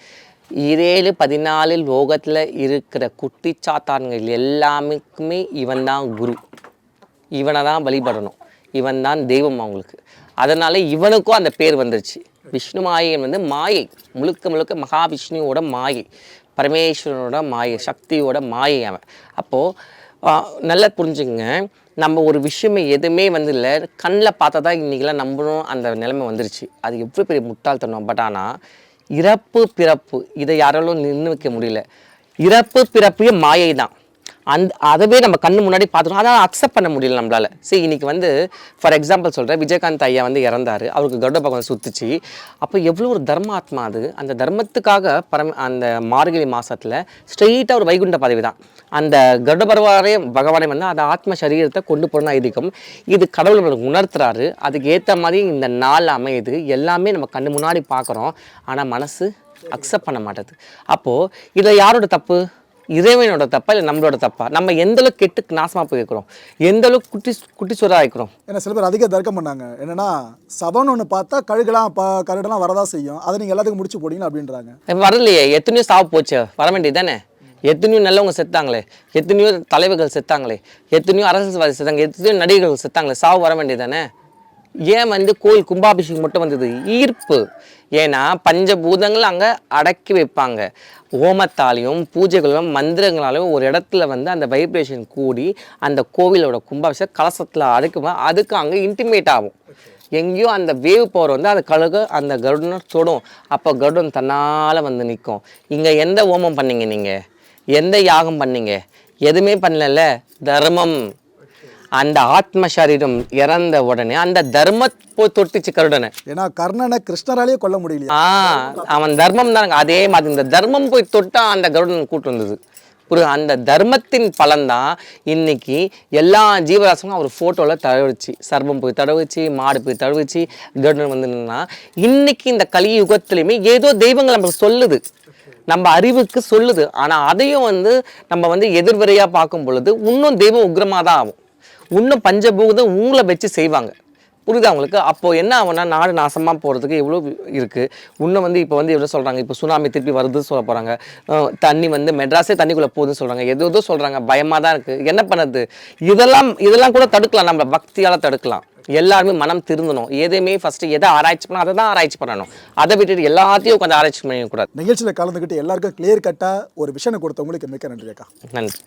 இரேழு பதினாலு லோகத்துல இருக்கிற குட்டிச்சாத்தான்கள் எல்லாமுக்குமே இவன் தான் குரு. இவனை தான் வழிபடணும். இவன் தான் தெய்வம் அவங்களுக்கு. அதனால இவனுக்கும் அந்த பேர் வந்துருச்சு. விஷ்ணுமாயன் வந்து மாயை முழுக்க முழுக்க மகாவிஷ்ணுவோட மாயை. பரமேஸ்வரனோட மாயை சக்தியோட மாயை அவன். அப்போது நல்லா புரிஞ்சுங்க நம்ம ஒரு விஷயமே எதுவுமே வந்து இல்லை. கண்ணில் பார்த்தா தான் இன்றைக்கெலாம் நம்பணும் அந்த நிலைமை வந்துருச்சு. அது எவ்வளோ பெரிய முட்டாள்தனம். பட் ஆனால் இறப்பு பிறப்பு இதை யாராலும் நின்று வைக்க முடியல. இறப்பு பிறப்பையும் மாயை தான் அந்த அதவே நம்ம கண்ணு முன்னாடி பார்த்துட்டோம். அதை அக்செப்ட் பண்ண முடியல நம்மளால. சரி இன்னைக்கு வந்து ஃபார் எக்ஸாம்பிள் சொல்கிறேன் விஜயகாந்த் ஐயா வந்து இறந்தாரு. அவருக்கு கருட பகவான் சுத்துச்சு. அப்போ எவ்வளோ ஒரு தர்மாத்மா அது. அந்த தர்மத்துக்காக பரம அந்த மார்கழி மாதத்தில் ஸ்ட்ரெயிட்டாக ஒரு வைகுண்ட பதவி தான் அந்த கருட பகவானே பகவானே வந்து அந்த ஆத்ம சரீரத்தை கொண்டு போனால் இருக்கும். இது கடவுள் நம்மளுக்கு உணர்த்துறாரு. அதுக்கு ஏற்ற மாதிரி இந்த நாள் அமையுது. எல்லாமே நம்ம கண்ணு முன்னாடி பார்க்குறோம். ஆனால் மனசு அக்செப்ட் பண்ண மாட்டேது. அப்போது இதில் யாரோட தப்பு? இறைவனோட தப்பா இல்லை நம்மளோட தப்பா? நம்ம எந்த அளவுக்கு கெட்டு நாசமாக போயிருக்கிறோம்? எந்த அளவுக்கு குட்டி குட்டி சுரா இருக்கிறோம் ஏன்னா சில பேர் அதிக தர்க்கம் பண்ணாங்க. என்னன்னா சபம்னு ஒன்று பார்த்தா கழுகெல்லாம் ப கருடெல்லாம் வரதா செய்யும். அதை நீங்கள் எல்லாத்துக்கும் முடிச்சு போடுங்க அப்படின்றாங்க. வரலையே. எத்தனையோ சாவு போச்சு. வர வேண்டியது தானே? எத்தனையோ நல்லவங்க செத்தாங்களே. எத்தனையோ தலைவர்கள் செத்தாங்களே. எத்தனையோ அரசியல்வாதி செத்தாங்க எத்தனையோ நடிகர்கள் செத்தாங்களே. சாவு வர வேண்டியது தானே? ஏன் வந்து கோயில் கும்பாபிஷேகம் மட்டும் வந்தது? ஈர்ப்பு. ஏன்னா பஞ்சபூதங்கள் அங்கே அடக்கி வைப்பாங்க. ஹோமத்தாலையும் பூஜைகளும் மந்திரங்களாலையும் ஒரு இடத்துல வந்து அந்த வைப்ரேஷன் கூடி அந்த கோவிலோட கும்பாபிஷேக கலசத்தில் அடக்கும்போது அதுக்கு அங்கே இன்டிமேட் ஆகும். எங்கேயோ அந்த வேவ் பவர் வந்து அது கழுகு அந்த கருடனை தொடும். அப்போ கருடன் தன்னால் வந்து நிற்கும் இங்கே எந்த ஹோமம் பண்ணீங்க நீங்கள் எந்த யாகம் பண்ணீங்க? எதுவுமே பண்ணல தர்மம். அந்த ஆத்ம சரீரம் இறந்த உடனே அந்த தர்ம போய் தொட்டுச்சு கருடனை. ஏன்னா கர்ணனை கிருஷ்ணராலேயே கொல்ல முடியலையா. ஆ அவன் தர்மம் தானங்க அதே மாதிரி இந்த தர்மம் போய் தொட்டா அந்த கருடன் கூட்டு வந்தது. புரியுது? அந்த தர்மத்தின் பலன்தான் இன்னைக்கு எல்லா ஜீவராசங்களும் அவர் ஃபோட்டோவில் தடவிச்சு சர்பம் போய் தடவிச்சு மாடு போய் தடவிச்சு கருடன் வந்து நின்னா இன்னைக்கு இந்த கலியுகத்துலையுமே ஏதோ தெய்வங்கள் நம்மளுக்கு சொல்லுது. நம்ம அறிவுக்கு சொல்லுது. ஆனால் அதையும் வந்து நம்ம வந்து எதிர்வரையாக பார்க்கும் பொழுது இன்னும் தெய்வம் உக்ரமாக தான் ஆகும். இன்னும் பஞ்சபூதம் உங்களை வச்சு செய்வாங்க. புரியுதா உங்களுக்கு? அப்போ என்ன ஆகும்னா நாடு நாசமாக போகிறதுக்கு எவ்வளோ இருக்குது இன்னும் வந்து இப்போ வந்து எவ்வளோ சொல்கிறாங்க இப்போ சுனாமி திருப்பி வருதுன்னு சொல்ல போகிறாங்க தண்ணி வந்து மெட்ராஸே தண்ணிக்குள்ளே போகுதுன்னு சொல்கிறாங்க எது சொல்கிறாங்க பயமாக தான் இருக்குது என்ன பண்ணுறது இதெல்லாம் இதெல்லாம் கூட தடுக்கலாம். நம்ம பக்தியால் தடுக்கலாம். எல்லாருமே மனம் திருந்தணும். எதையுமே ஃபஸ்ட்டு எதை ஆராய்ச்சி பண்ணணும் அதை தான் ஆராய்ச்சி பண்ணணும். அதை விட்டுட்டு எல்லாத்தையும் உட்காந்து ஆராய்ச்சி பண்ணிடக்கூடாது. நிகழ்ச்சியில் கலந்துக்கிட்டு எல்லாருக்கும் கிளியர் கட்டாக ஒரு விஷயம் கொடுத்தவங்களுக்கு மிக்க நன்றி அக்கா. நன்றி.